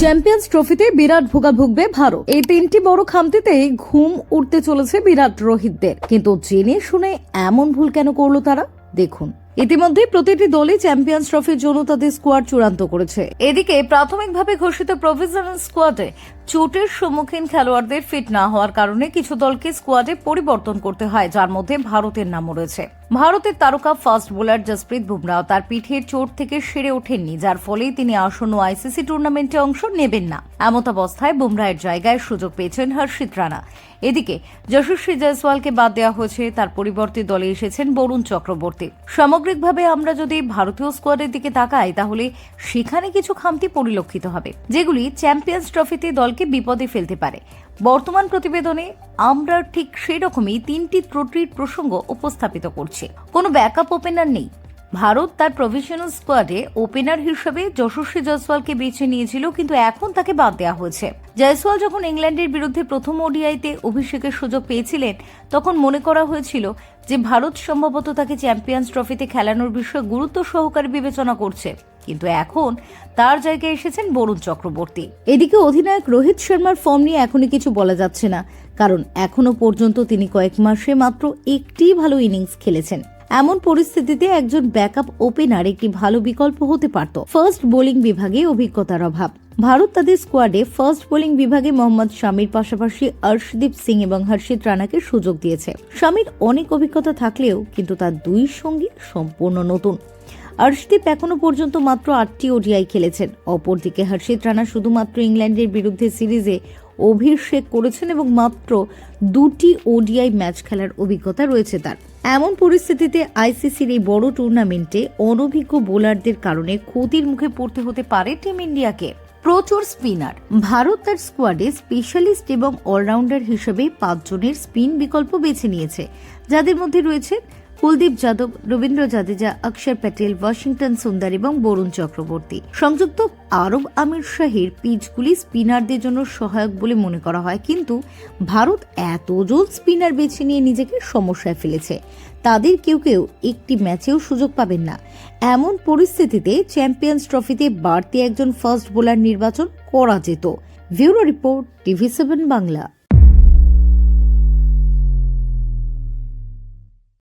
Champions ট্রফিতে বিরাট ভোগা ভুগবে ভারত। এই তিনটি বড় খামতিতেই ঘুম উঠতে চলেছে বিরাট রোহিতদের। কিন্তু জেনে শুনে এমন ভুল কেন করল তারা? দেখুন। ইতিমধ্যে প্রতিটি দলই চ্যাম্পিয়ন্স ট্রফির জন্য তাদের স্কোয়াড চূড়ান্ত করেছে। এদিকে প্রাথমিকভাবে ঘোষিত প্রভিশনাল স্কোয়াডে চোটের সম্মুখীন খেলোয়াড়দের ফিট না হওয়ার কারণে কিছু দলকে স্কোয়াডে পরিবর্তন করতে হয়, যার মধ্যে ভারতের নামও রয়েছে। ভারতের তারকা ফাস্ট বোলার জসপ্রীত বুমরাহ তার পিঠের চোট থেকে সেরে ওঠেননি, যার ফলে তিনি আসন্ন আইসিসি টুর্নামেন্টে অংশ নেবেন না। এমত অবস্থায় বুমরাহের জায়গায় সুযোগ পেয়েছেন হর্ষিত রানা। এদিকে যশস্বী জয়সওয়ালকে বাদ দেওয়া হয়েছে, তার পরিবর্তে দলে এসেছেন বরুণ চক্রবর্তী। সামগ্রিকভাবে আমরা যদি ভারতীয় স্কোয়াডের দিকে তাকাই, তাহলে সেখানে কিছু খামতি পরিলক্ষিত হবে, যেগুলি চ্যাম্পিয়ন্স ট্রফিতে দলকে বিপদে ফেলতে পারে। বর্তমান প্রতিবেদনে আমরা ঠিক সেই রকমই তিনটি ত্রুটির প্রসঙ্গ উপস্থাপিত করছি। কোনো ব্যাকআপ ওপেনার নেই। ভারত তার প্রভিশনাল স্কোয়াডে ওপেনার হিসেবে যশস্বী জয়সওয়ালকে বেছে নিয়েছিল, কিন্তু এখন তাকে বাদ দেওয়া হয়েছে। জয়সওয়াল যখন ইংল্যান্ডের বিরুদ্ধে প্রথম ওডিআইতে অভিষেকের সুযোগ পেয়েছিলেন, তখন মনে করা হয়েছিল যে ভারত সম্ভবত তাকে চ্যাম্পিয়ন্স ট্রফিতে খেলানোর বিষয়ে গুরুত্ব সহকারে বিবেচনা করছে। কিন্তু এখন তার জায়গায় এসেছেন বরুণ চক্রবর্তী। এদিকে অধিনায়ক রোহিত শর্মার ফর্ম নিয়ে এখনই কিছু বলা যাচ্ছে না, কারণ এখনও পর্যন্ত তিনি কয়েক মাসে মাত্র একটি ভালো ইনিংস খেলেছেন। এমন পরিস্থিতিতে একজন ব্যাকআপ ওপেনার একটি ভালো বিকল্প হতে পারত। ফার্স্ট বোলিং বিভাগে অভিজ্ঞতার অভাব। ভারত তাদের স্কোয়াডে ফার্স্ট বোলিং বিভাগে মোহাম্মদ শামির পাশাপাশি অর্শদীপ সিং এবং হর্ষিত রানাকে সুযোগ দিয়েছে। শামির অনেক অভিজ্ঞতা থাকলেও কিন্তু তার দুই সঙ্গী সম্পূর্ণ নতুন। অর্শদীপ এখনও পর্যন্ত মাত্র আটটি ওডিআই খেলেছেন। অপরদিকে হর্ষিত রানা শুধুমাত্র ইংল্যান্ডের বিরুদ্ধে সিরিজে অভিষেক করেছেন এবং মাত্র দুটি ওডিআই ম্যাচ খেলার অভিজ্ঞতা রয়েছে তার। এমন পরিস্থিতিতে আইসিসির এই বড় টুর্নামেন্টে অনভিজ্ঞ বোলারদের কারণে ক্ষতির মুখে পড়তে হতে পারে টিম ইন্ডিয়াকে। প্রচুর স্পিনার। ভারত তার স্কোয়াডে স্পেশালিস্ট এবং অলরাউন্ডার হিসেবে পাঁচজনের স্পিন বিকল্প বেছে নিয়েছে। যাদের মধ্যে রয়েছে কুলদীপ যাদব, রবীন্দ্র জাদেজা, অক্ষর প্যাটেল, ওয়াশিংটন সুন্দর এবং বরুণ চক্রবর্তী। সংযুক্ত আরব আমির শাহীর পিচগুলি স্পিনারদের জন্য সহায়ক বলে মনে করা হয়, কিন্তু ভারত এতজন স্পিনার বেছে নিয়ে নিজেকে সমস্যায় ফেলেছে। তাদের কেউ কেউ একটি ম্যাচেও সুযোগ পাবেন না। এমন পরিস্থিতিতে চ্যাম্পিয়ন্স ট্রফিতে বাড়তি একজন ফার্স্ট বোলার নির্বাচন করা যেত। Bureau report TV seven Bangla.